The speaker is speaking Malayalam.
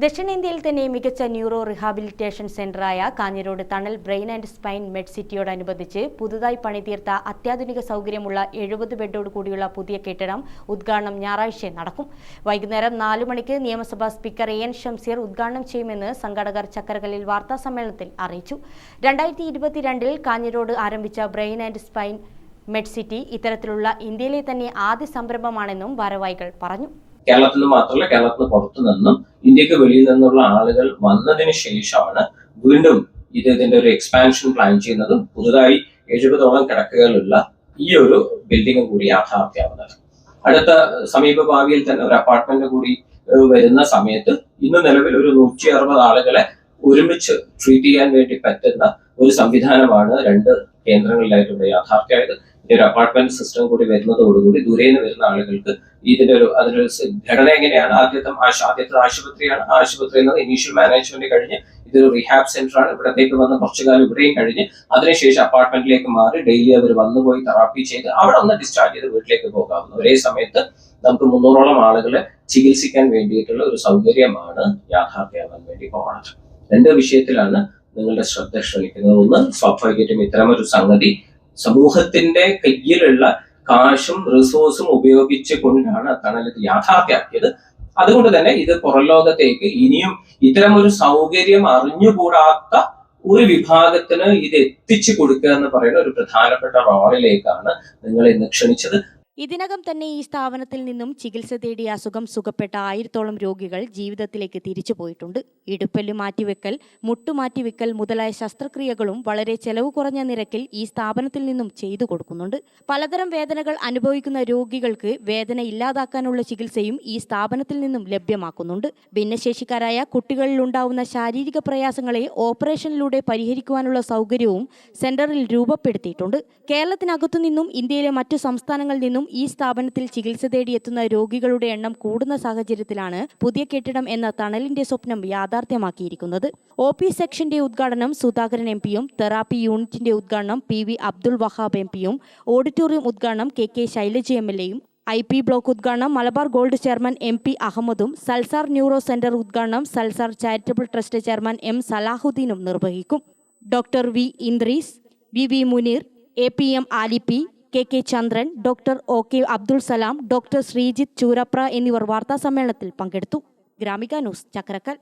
ദക്ഷിണേന്ത്യയിൽ തന്നെ മികച്ച neuro rehabilitation സെന്ററായ Kanhirode Thanal brain and spine Med സിറ്റിയോടനുബന്ധിച്ച് പുതുതായി പണിതീർത്ത അത്യാധുനിക സൗകര്യമുള്ള എഴുപത് ബെഡോട് കൂടിയുള്ള പുതിയ കെട്ടിടം ഉദ്ഘാടനം ഞായറാഴ്ച നടക്കും. വൈകുന്നേരം നാലു മണിക്ക് നിയമസഭാ സ്പീക്കർ എ എൻ ഷംസീർ ഉദ്ഘാടനം ചെയ്യുമെന്ന് സംഘാടകർ ചക്കരകല്ലിൽ വാർത്താസമ്മേളനത്തിൽ അറിയിച്ചു. രണ്ടായിരത്തി ഇരുപത്തിരണ്ടിൽ കാഞ്ഞിരോട് ആരംഭിച്ച brain and spine med city ഇത്തരത്തിലുള്ള ഇന്ത്യയിലെ തന്നെ ആദ്യ സംരംഭമാണെന്നും ഭാരവാഹികൾ പറഞ്ഞു. കേരളത്തിൽ നിന്ന് മാത്രമല്ല കേരളത്തിന് പുറത്തു നിന്നും ഇന്ത്യയ്ക്ക് വെളിയിൽ നിന്നുള്ള ആളുകൾ വന്നതിന് ശേഷമാണ് വീണ്ടും ഇത് ഇതിന്റെ ഒരു എക്സ്പാൻഷൻ പ്ലാൻ ചെയ്യുന്നതും പുതുതായി എഴുപതോളം കിടക്കകളുള്ള ഈ ഒരു ബിൽഡിംഗും കൂടി യാഥാർത്ഥ്യമാവുന്നത്. അടുത്ത സമീപ ഭാവിയിൽ തന്നെ ഒരു അപ്പാർട്ട്മെന്റ് കൂടി വരുന്ന സമയത്ത് ഇന്ന് നിലവിൽ ഒരു നൂറ്റി അറുപത് ആളുകളെ ഒരുമിച്ച് ട്രീറ്റ് ചെയ്യാൻ വേണ്ടി പറ്റുന്ന ഒരു സംവിധാനമാണ് രണ്ട് കേന്ദ്രങ്ങളിലായിട്ടുള്ള യാഥാർത്ഥ്യമായത്. ഒരു അപ്പാർട്ട്മെന്റ് സിസ്റ്റം കൂടി വരുന്നതോടുകൂടി ദൂരെ നിന്ന് വരുന്ന ആളുകൾക്ക് ഇതിന്റെ ഒരു അതിനൊരു ഘടന എങ്ങനെയാണ്? ആദ്യത്തെ ആദ്യത്തെ ആശുപത്രിയാണ്. ആശുപത്രിയിൽ നിന്ന് ഇനീഷ്യൽ മാനേജ്മെന്റ് കഴിഞ്ഞ് ഇതൊരു റീഹാബ് സെന്റർ ആണ്. ഇവിടത്തേക്ക് വന്ന് കുറച്ചു കാലം ഇവിടെയും കഴിഞ്ഞ് അതിനുശേഷം അപ്പാർട്ട്മെന്റിലേക്ക് മാറി ഡെയിലി അവർ വന്നുപോയി തെറാപ്പി ചെയ്ത് അവിടെ ഒന്ന് ഡിസ്ചാർജ് ചെയ്ത് വീട്ടിലേക്ക് പോകാവുന്നു ഒരേ സമയത്ത് നമുക്ക് മുന്നൂറോളം ആളുകളെ ചികിത്സിക്കാൻ വേണ്ടിയിട്ടുള്ള ഒരു സൗകര്യമാണ് യാഥാർത്ഥ്യമാകാൻ വേണ്ടി പോകുന്നത് രണ്ട് വിഷയത്തിലാണ് നിങ്ങളുടെ ശ്രദ്ധ ക്ഷണിക്കുന്നത്. ഒന്ന് സ്വാഭാവികമായിട്ടും ഇത്തരമൊരു സംഗതി സമൂഹത്തിന്റെ കയ്യിലുള്ള കാശും റിസോഴ്സും ഉപയോഗിച്ച് കൊണ്ടാണ് തണൽ ഇത് യാഥാർത്ഥ്യമാക്കിയത് അതുകൊണ്ട് തന്നെ ഇത് പുറം ലോകത്തേക്ക് ഇനിയും ഇത്തരം ഒരു സൗകര്യം അറിഞ്ഞുകൂടാത്ത ഒരു വിഭാഗത്തിന് ഇത് എത്തിച്ചു കൊടുക്കുക എന്ന് പറയുന്ന ഒരു പ്രധാനപ്പെട്ട റോളിലേക്കാണ് നിങ്ങൾ ഇന്ന് ക്ഷണിച്ചത്. ഇതിനകം തന്നെ ഈ സ്ഥാപനത്തിൽ നിന്നും ചികിത്സ തേടി അസുഖം സുഖപ്പെട്ട ആയിരത്തോളം രോഗികൾ ജീവിതത്തിലേക്ക് തിരിച്ചു പോയിട്ടുണ്ട്. ഇടുപ്പൽ മാറ്റിവെക്കൽ മുട്ടുമാറ്റിവെക്കൽ മുതലായ ശസ്ത്രക്രിയകളും വളരെ ചെലവ് കുറഞ്ഞ നിരക്കിൽ ഈ സ്ഥാപനത്തിൽ നിന്നും ചെയ്തു കൊടുക്കുന്നുണ്ട്. പലതരം വേദനകൾ അനുഭവിക്കുന്ന രോഗികൾക്ക് വേദന ഇല്ലാതാക്കാനുള്ള ചികിത്സയും ഈ സ്ഥാപനത്തിൽ നിന്നും ലഭ്യമാക്കുന്നുണ്ട്. ഭിന്നശേഷിക്കാരായ കുട്ടികളിൽ ഉണ്ടാവുന്ന ശാരീരിക പ്രയാസങ്ങളെ ഓപ്പറേഷനിലൂടെ പരിഹരിക്കുവാനുള്ള സൗകര്യവും സെന്ററിൽ രൂപപ്പെടുത്തിയിട്ടുണ്ട്. കേരളത്തിനകത്തു നിന്നും ഇന്ത്യയിലെ മറ്റു സംസ്ഥാനങ്ങളിൽ നിന്നും ഈ സ്ഥാപനത്തിൽ ചികിത്സ തേടിയെത്തുന്ന രോഗികളുടെ എണ്ണം കൂടുന്ന സാഹചര്യത്തിലാണ് പുതിയ കെട്ടിടം എന്ന തണലിന്റെ സ്വപ്നം യാഥാർത്ഥ്യമാക്കിയിരിക്കുന്നത്. ഒ പി സെക്ഷന്റെ ഉദ്ഘാടനം സുധാകരൻ എം പിയും തെറാപ്പി യൂണിറ്റിന്റെ ഉദ്ഘാടനം P V Abdul Wahab M പിയും ഓഡിറ്റോറിയം ഉദ്ഘാടനം K K Shailaja M L എയും ഐ പി ബ്ലോക്ക് ഉദ്ഘാടനം Malabar gold chairman M P അഹമ്മദും Salsar neuro centre ഉദ്ഘാടനം Salsar charitable trust chairman M സലാഹുദ്ദീനും നിർവഹിക്കും. Doctor V Indrees V V Muneer A P M Alippi K K Chandran doctor O K Abdul Salam doctor Sreejith Choorapra എന്നിവർ വാർത്താ സമ്മേളനത്തിൽ പങ്കെടുത്തു. ഗ്രാമിക ന്യൂസ് ചക്രക്കൽ.